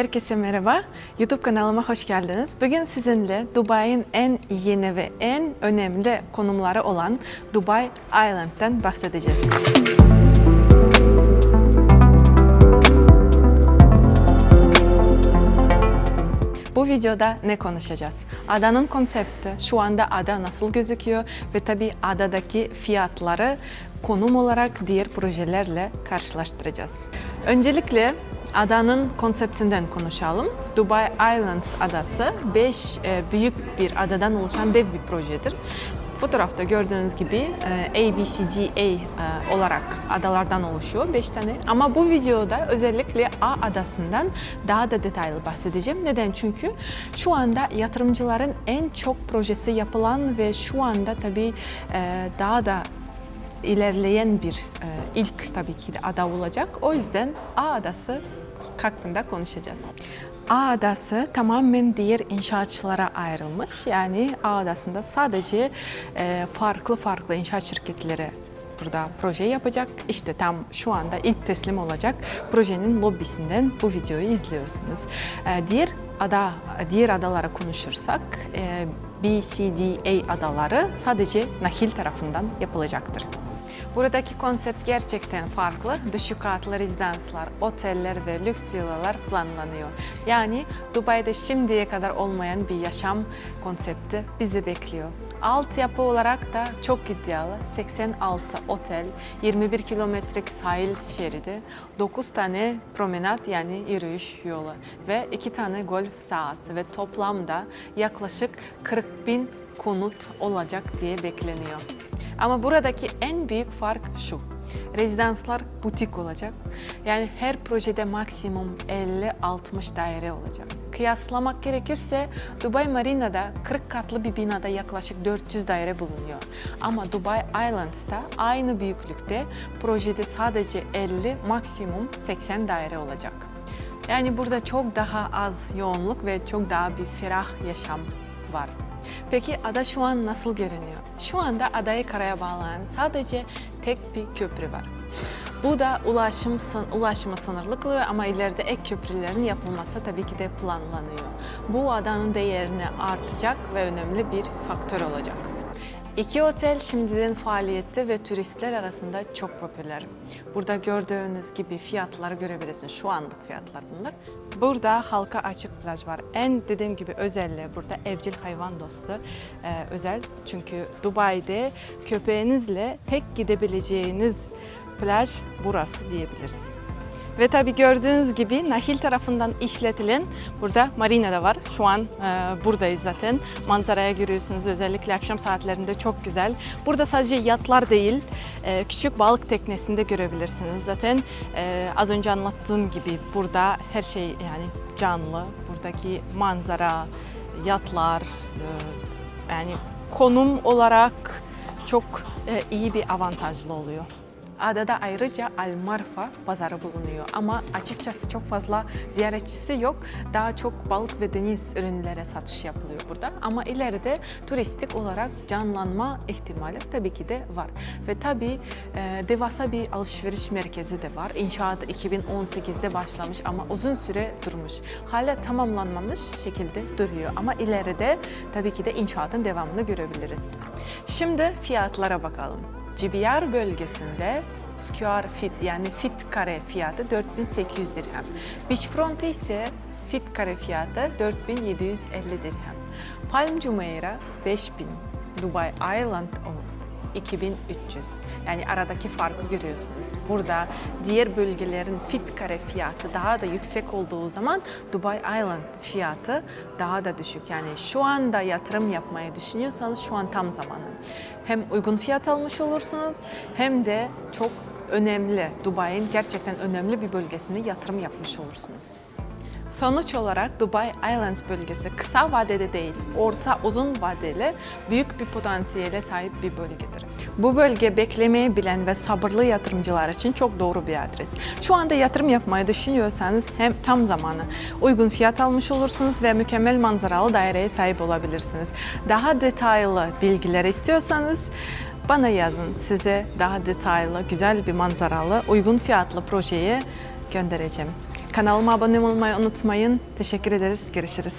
Herkese merhaba. YouTube kanalıma hoş geldiniz. Bugün sizinle Dubai'nin en yeni ve en önemli konumları olan Dubai Island'dan bahsedeceğiz. Bu videoda ne konuşacağız? Adanın konsepti, şu anda ada nasıl gözüküyor ve tabii adadaki fiyatları konum olarak diğer projelerle karşılaştıracağız. Öncelikle adanın konseptinden konuşalım. Dubai Islands adası 5 büyük bir adadan oluşan dev bir projedir. Fotoğrafta gördüğünüz gibi e, ABCDA e, olarak adalardan oluşuyor 5 tane. Ama bu videoda özellikle A adasından daha da detaylı bahsedeceğim. Neden? Çünkü şu anda yatırımcıların en çok projesi yapılan ve şu anda tabii e, daha da ilerleyen bir ilk tabii ki de ada olacak. O yüzden A adası hakkında konuşacağız. A adası tamamen diğer inşaatçılara ayrılmış. Yani A adasında sadece e, farklı farklı inşaat şirketleri burada proje yapacak. İşte tam şu anda ilk teslim olacak projenin lobisinden bu videoyu izliyorsunuz. E, diğer ada diğer adalara konuşursak e, BCDA adaları sadece Nahil tarafından yapılacaktır. Buradaki konsept gerçekten farklı. Düşük katlı rezidanslar, oteller ve lüks villalar planlanıyor. Yani Dubai'de şimdiye kadar olmayan bir yaşam konsepti bizi bekliyor. Altyapı olarak da çok iddialı. 86 otel, 21 kilometrelik sahil şeridi, 9 tane promenat yani yürüyüş yolu ve 2 tane golf sahası ve toplamda yaklaşık 40 bin konut olacak diye bekleniyor. Ama buradaki en büyük fark şu. Rezidanslar butik olacak. Yani her projede maksimum 50-60 daire olacak. Kıyaslamak gerekirse Dubai Marina'da 40 katlı bir binada yaklaşık 400 daire bulunuyor. Ama Dubai Islands'ta aynı büyüklükte projede sadece 50 maksimum 80 daire olacak. Yani burada çok daha az yoğunluk ve çok daha bir ferah yaşam var. Peki ada şu an nasıl görünüyor? Şu anda adayı karaya bağlayan sadece tek bir köprü var. Bu da ulaşım ulaşımı sınırlı ama ileride ek köprülerin yapılması tabii ki de planlanıyor. Bu adanın değerini artacak ve önemli bir faktör olacak. İki otel şimdiden faaliyette ve turistler arasında çok popüler. Burada gördüğünüz gibi fiyatları görebilirsiniz. Şu anlık fiyatlar bunlar. Burada halka açık plaj var. En dediğim gibi özelliği burada evcil hayvan dostu e, özel. Çünkü Dubai'de köpeğinizle tek gidebileceğiniz plaj burası diyebiliriz. Ve tabii gördüğünüz gibi Nahil tarafından işletilen burada marina da var. Şu an e, buradayız zaten. Manzaraya görüyorsunuz özellikle akşam saatlerinde çok güzel. Burada sadece yatlar değil e, küçük balık teknesinde görebilirsiniz. Zaten e, az önce anlattığım gibi burada her şey yani canlı. Buradaki manzara, yatlar e, yani konum olarak çok e, iyi bir avantajlı oluyor. Adada ayrıca Al Marfa pazarı bulunuyor ama açıkçası çok fazla ziyaretçisi yok. Daha çok balık ve deniz ürünlere satış yapılıyor burada. Ama ileride turistik olarak canlanma ihtimali tabii ki de var. Ve tabii e, devasa bir alışveriş merkezi de var. İnşaat 2018'de başlamış ama uzun süre durmuş. Hala tamamlanmamış şekilde duruyor ama ileride tabii ki de inşaatın devamını görebiliriz. Şimdi fiyatlara bakalım. GBR bölgesinde square feet yani fit kare fiyatı 4800 dirhem. Beachfront ise fit kare fiyatı 4750 dirhem. Palm Jumeirah 5000. Dubai Island 2300. Yani aradaki farkı görüyorsunuz. Burada diğer bölgelerin fit kare fiyatı daha da yüksek olduğu zaman Dubai Island fiyatı daha da düşük. Yani şu anda yatırım yapmayı düşünüyorsanız şu an tam zamanı. Hem uygun fiyat almış olursunuz hem de çok önemli, Dubai'nin gerçekten önemli bir bölgesine yatırım yapmış olursunuz. Sonuç olarak Dubai Islands bölgesi kısa vadede değil, orta uzun vadeli büyük bir potansiyele sahip bir bölgedir. Bu bölge beklemeyi bilen ve sabırlı yatırımcılar için çok doğru bir adres. Şu anda yatırım yapmayı düşünüyorsanız hem tam zamanı uygun fiyat almış olursunuz ve mükemmel manzaralı daireye sahip olabilirsiniz. Daha detaylı bilgiler istiyorsanız bana yazın. Size daha detaylı, güzel bir manzaralı, uygun fiyatlı projeyi göndereceğim. Kanalıma abone olmayı unutmayın. Teşekkür ederiz. Görüşürüz.